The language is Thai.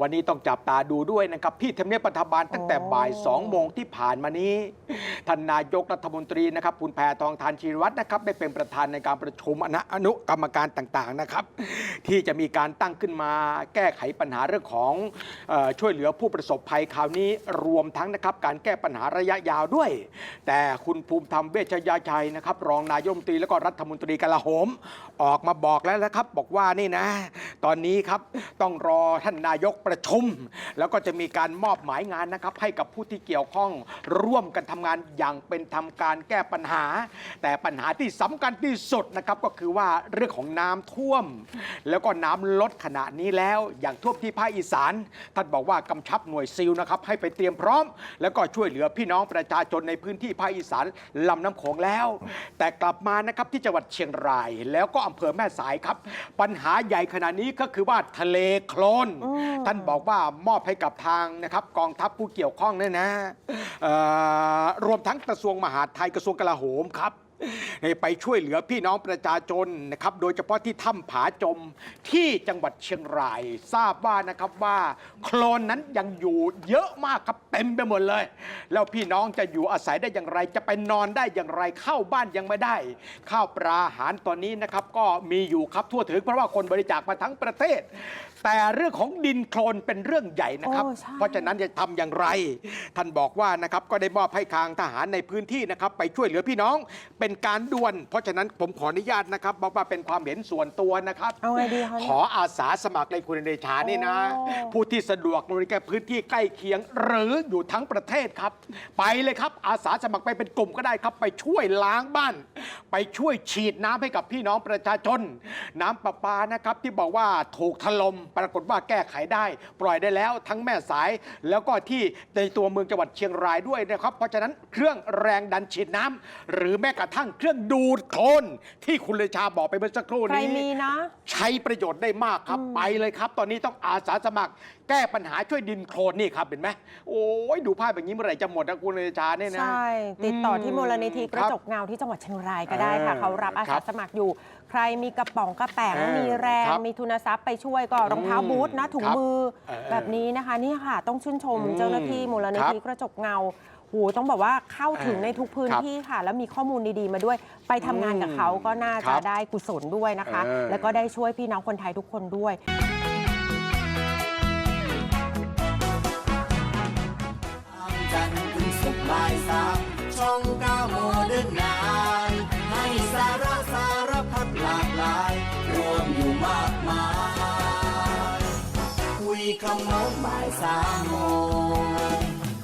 วันนี้ต้องจับตาดูด้วยนะครับที่ทำเนียบรัฐบาลตั้งแต่บ่าย2โมงที่ผ่านมานี้ท่านนายกรัฐมนตรีนะครับคุณแพทองทานชีรวัตรนะครับได้เป็นประธานในการประชุมอนุอนุกรรมการต่างๆนะครับ ที่จะมีการตั้งขึ้นมาแก้ไขปัญหาเรื่องของเออช่วยเหลือผู้ประสบภัยคราวนี้รวมทั้งนะครับการแก้ปัญหาระยะยาวด้วย แต่คุณภูมิธรรมเวชยชัยนะครับรองนายกรัฐมนตรีแล้วก็รัฐมนตรีกลาโหม ออกมาบอกแล้วนะครับ บอกว่านี่นะ ตอนนี้ครับต้องรอท่านนายกประชุม แล้วก็จะมีการมอบหมายงานนะครับ ให้กับผู้ที่เกี่ยวข้องร่วมกันทำงานอย่างเป็นทำการแก้ปัญหา แต่ปัญหาที่สำคัญที่สุดนะครับก็คือว่าเรื่องของน้ำท่วม แล้วก็น้ำลดขณะนี้แล้วอย่างท่วมที่ภาคอีสานท่านบอกว่ากำชับหน่วยซิลนะครับให้ไปเตรียมพร้อม แล้วก็ช่วยเหลือพี่น้องประชาชนในพื้นที่ภาคอีสานลำน้ำโขงแล้ว แต่กลับมานะครับที่จังหวัดเชียงราย แล้วก็อำเภอแม่สายครับ ปัญหาใหญ่ขนาดนี้ก็คือว่าทะเลโคลนท่านบอกว่ามอบให้กับทางนะครับกองทัพผู้เกี่ยวข้องเนี่ยนะรวมทั้งกระทรวงมหาดไทยกระทรวงกลาโหมครับ ไปช่วยเหลือพี่น้องประชาชนนะครับ โดยเฉพาะที่ถ้ำผาจมที่จังหวัดเชียงราย ทราบว่านะครับว่าโคลนนั้นยังอยู่เยอะมากครับเต็มไปหมดเลย แล้วพี่น้องจะอยู่อาศัยได้อย่างไร จะไปนอนได้อย่างไรเข้าบ้านยังไม่ได้ ข้าวปลาอาหารตอนนี้นะครับ ก็มีอยู่ครับทั่วถึงเพราะว่าคนบริจาคมาทั้งประเทศ แต่เรื่องของดินโคลนเป็นเรื่องใหญ่นะครับ โอ้ใช่ เพราะฉะนั้นจะทำอย่างไร ท่านบอกว่านะครับก็ได้มอบให้ทางทหารในพื้นที่นะครับ ไปช่วยเหลือพี่น้องเป็นการด่วน เพราะฉะนั้นผมขออนุญาตนะครับบอกว่าเป็นความเห็นส่วนตัวนะครับ เอาไงดีคะขออาสาสมัครเลยคุณเดชานี่นะโอ้ผู้ที่สะดวกบริการพื้นที่ใกล้เคียง หรืออยู่ทั้งประเทศครับ ไปเลยครับอาสาสมัครไปเป็นกลุ่มก็ได้ครับ ไปช่วยล้างบ้าน ไปช่วยฉีดน้ำให้กับพี่น้องประชาชน น้ำประปานะครับที่บอกว่าถูกถล่มปรากฏว่าแก้ไขได้ ปล่อยได้แล้วทั้งแม่สายแล้วก็ที่ในตัวเมืองจังหวัดเชียงรายด้วยนะครับ เพราะฉะนั้นเครื่องแรงดันฉีดน้ำหรือแม้กระทั่งเครื่องดูดโคลนที่คุณเลชาบอกไปเมื่อสักครู่ใครนี้ มีนะ ใช้ประโยชน์ได้มากครับ ไปเลยครับ ตอนนี้ต้องอาสาสมัคร แก้ปัญหาช่วยดินโคลนนี่ครับเห็นไหมโอ้ยดูภาพแบบนี้เมื่อไหร่จะหมดนะคุณเนชาเนี่ยนะ ใช่ ติดต่อที่มูลนิธิกระจกคบเงาที่จังหวัดเชียงรายก็ได้ค่ะ เออเขารับอาครัสาบสมัครอยู่ ใครมีกระป๋องกระแป๋งเออมีแรงครับมีทุนทรัพย์ไปช่วยก็รองเท้าอืมบูทนะถุงครับมือเออแบบนี้นะคะ นี่ค่ะ ต้องชื่นชมอืมเจ้าหน้าที่มูลนิธิครับกระจกเงา โหูต้องบอกว่าเข้าถึงเออในทุกพื้นครับที่ค่ะ แล้วมีข้อมูลดีๆมาด้วย ไปทำงานกับเขาก็น่าครัจะบได้กุศลด้วยนะคะ เออ แล้วก็ได้ช่วยพี่น้องคนไทยทุกคนด้วยจันทร์ถึงศุกร์บ่ายสามช่องเก้าโมเดิร์นไนน์ให้สาระสารพัดหลากหลาย รวมอยู่มากมาย คุยคำโมงบ่ายสามโมง